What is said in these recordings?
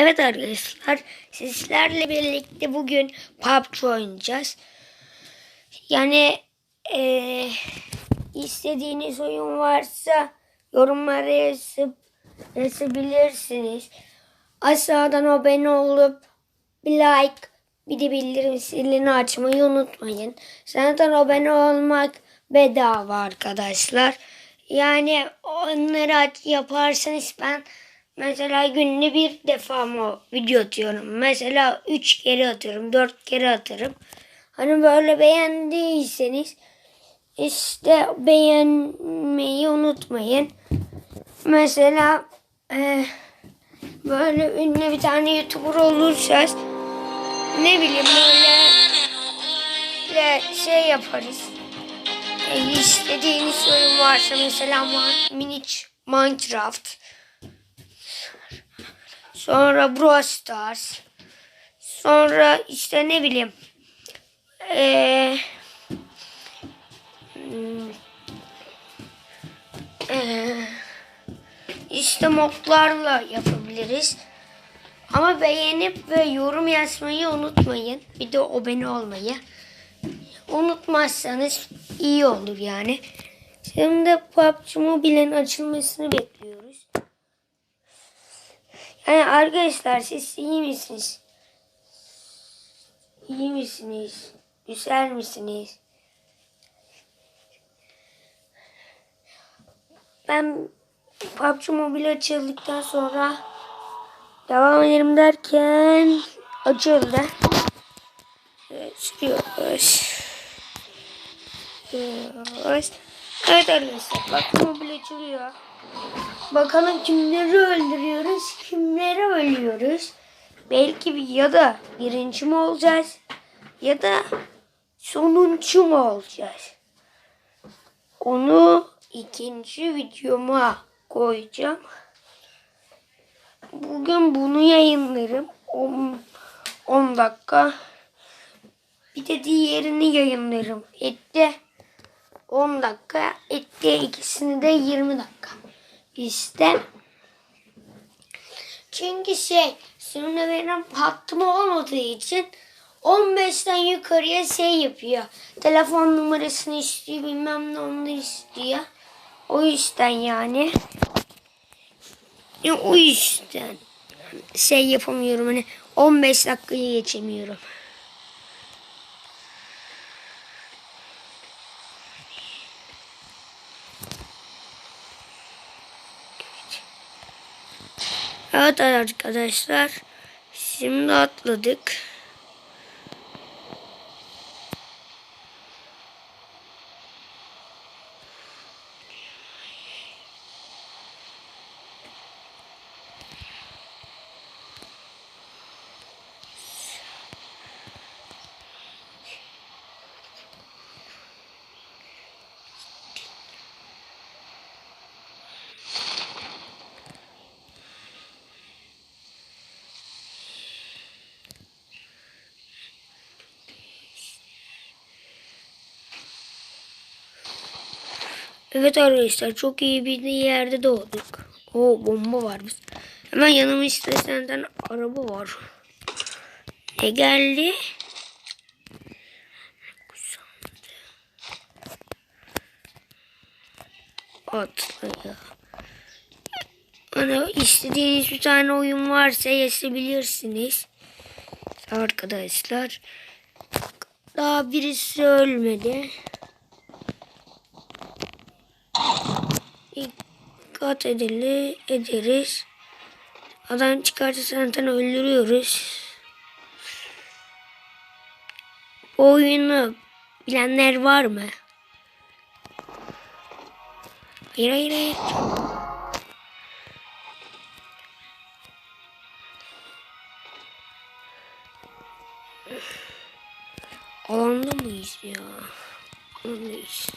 Evet arkadaşlar sizlerle birlikte bugün PUBG oynayacağız. Yani eee, istediğiniz oyun varsa yorumlara yazıp yazabilirsiniz. Aşağıdan abone olup bir like bir de bildirim zilini açmayı unutmayın. Zaten abone olmak bedava arkadaşlar. Yani onları yaparsanız ben mesela günde bir defa mı video atıyorum. Mesela üç kere atarım, dört kere atarım. Hani böyle beğendiyseniz işte beğenmeyi unutmayın. Mesela eh, böyle ünlü bir tane YouTuber olursanız ne bileyim böyle, böyle şey yaparız. E, istediğiniz oyun varsa mesela Miniç Minecraft. Sonra Brawl Stars. Sonra işte ne bileyim. Eee eee, işte modlarla yapabiliriz. Ama beğenip ve yorum yazmayı unutmayın. Bir de abone olmayı. Unutmazsanız iyi olur yani. Şimdi PUBG Mobile'in açılmasını bekliyoruz. Yani arkadaşlar siz iyi misiniz? İyi misiniz? Güzel misiniz? Ben PUBG Mobile açıldıktan sonra devam edelim derken açıldı. Evet. Sürüyoruz. Evet arkadaşlar bak mobil açılıyor. Bakalım kimleri öldürüyoruz, kimleri ölüyoruz. Belki bir ya da birinci mi olacağız ya da sonuncu mu olacağız. Onu ikinci videoma koyacağım. Bugün bunu yayınlarım. 10, 10 dakika. Bir de diğerini yayınlarım. Ette 10 dakika. Ette ikisini de 20 dakika. İşte çünkü şey sonra benim hattım olmadığı için 15'ten yukarıya şey yapıyor. Telefon numarasını istiyor bilmem ne onu istiyor. O yüzden yani. Ya o yüzden şey yapamıyorum hani 15 dakikayı geçemiyorum. Evet arkadaşlar. Şimdi atladık. Evet arkadaşlar çok iyi bir yerde doğduk. O bomba var biz. Hemen yanımızda senden araba var. Ne geldi? Atla ya. Hani istediğiniz bir tane oyun varsa yazabilirsiniz. Arkadaşlar. Daha birisi ölmedi. Dikkat edili, ederiz. Adam çıkarsa zaten öldürüyoruz. Bu oyunu bilenler var mı? Hayır hayır hayır. Alanda mıyız ya? Alandayız.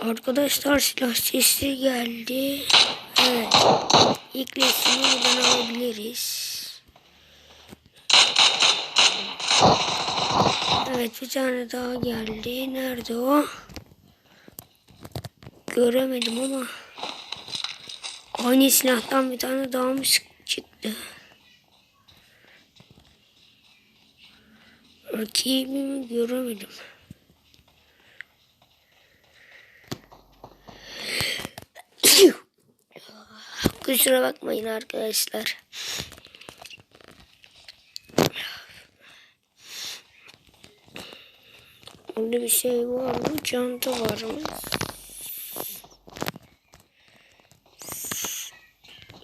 Arkadaşlar silah sesi geldi. Evet. İlk resmi buradan alabiliriz. Evet bir tane daha geldi. Nerede o? Göremedim ama. Aynı silahtan bir tane daha mı çıktı? Rakibimi göremedim. Kusura bakmayın arkadaşlar. Orada bir şey var mı? Çanta var mı?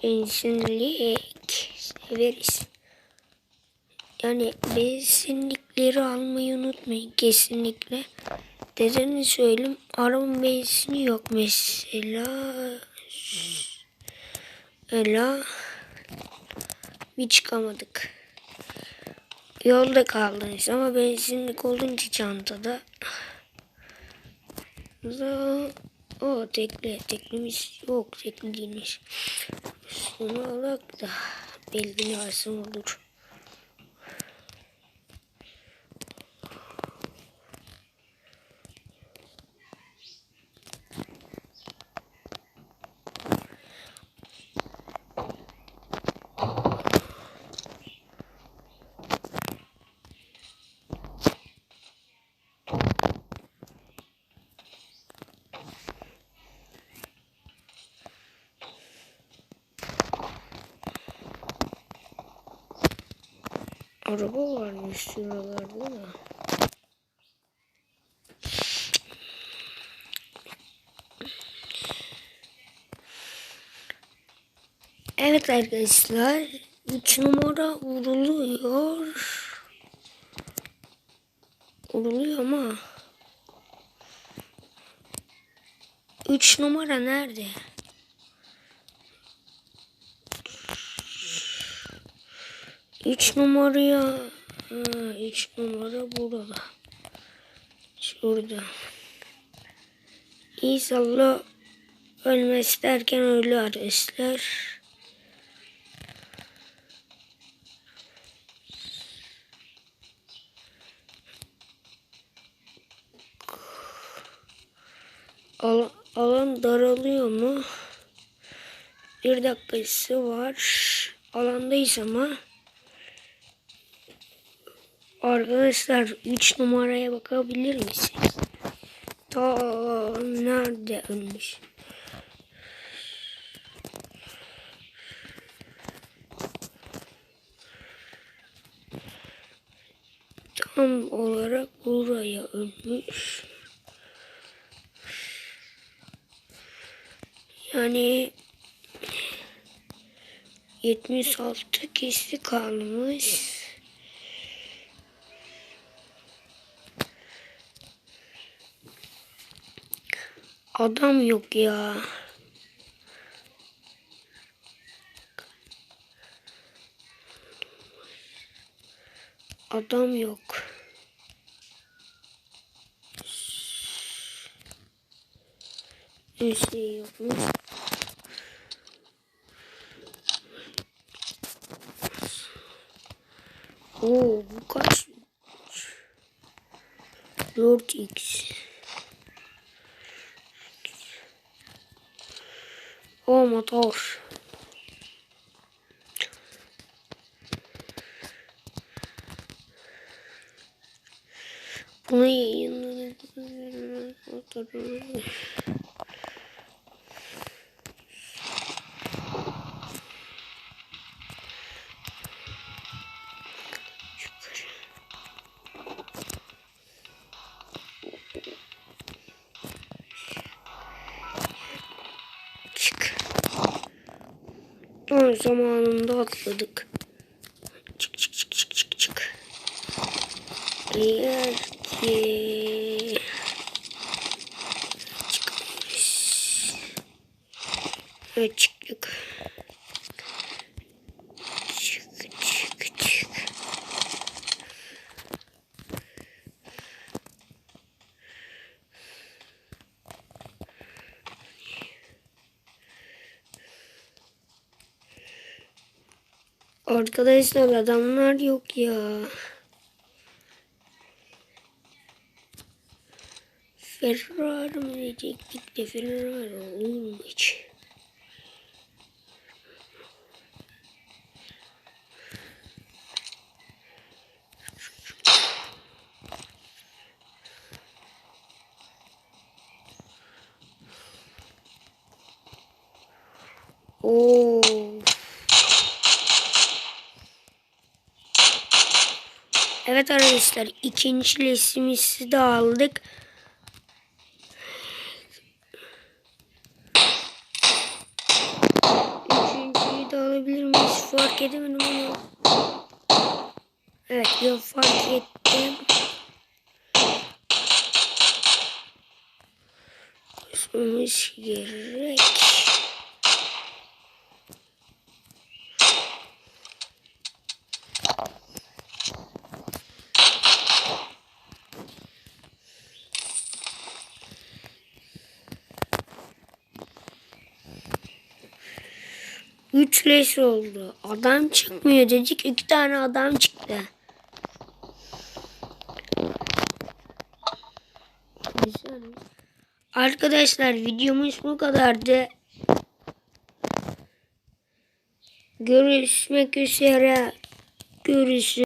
Benzinlik severiz. Yani benzinlikleri almayı unutmayın kesinlikle. Dedeni söyleyeyim arabamın benzini yok mesela. Ela bir çıkamadık. Yolda kaldınız ama benzinlik olunca çantada. Da o tekli teklimiz yok tekli değilmiş. Şunu alak da belli lazım olur. Araba varmış şuralarda da. Evet arkadaşlar. 3 numara vuruluyor. Vuruluyor ama. 3 numara nerede? Üç numaraya ha, üç numara burada. Şurada. İnşallah ölmez derken öyle arkadaşlar. Al, alan daralıyor mu? Bir dakikası var. Alandayız ama. Arkadaşlar 3 numaraya bakabilir misiniz? Ta nerede ölmüş? Tam olarak buraya ölmüş. Yani 76 kişi kalmış. Adam yok ya. Adam yok. Bir şey yokmuş. Oo bu kaç? 4x. O motor. Bunu yayınladım. Çık. Tam zamanında atladık. Çık çık çık çık çık çık. Eğer ki çıkmış. Evet çıktık. Çık çık çık. Arkadaşlar adamlar yok ya. Ferrari mi diyecektik de Ferrari hiç? Oo. Evet arkadaşlar ikinci resmimizi de aldık. Üçüncüyü de alabilir miyiz? Fark edemedim ama. Evet yok fark ettim. Basmamız gerek. Üç leş oldu. Adam çıkmıyor dedik. iki tane adam çıktı. Arkadaşlar videomuz bu kadardı. Görüşmek üzere. Görüşürüz.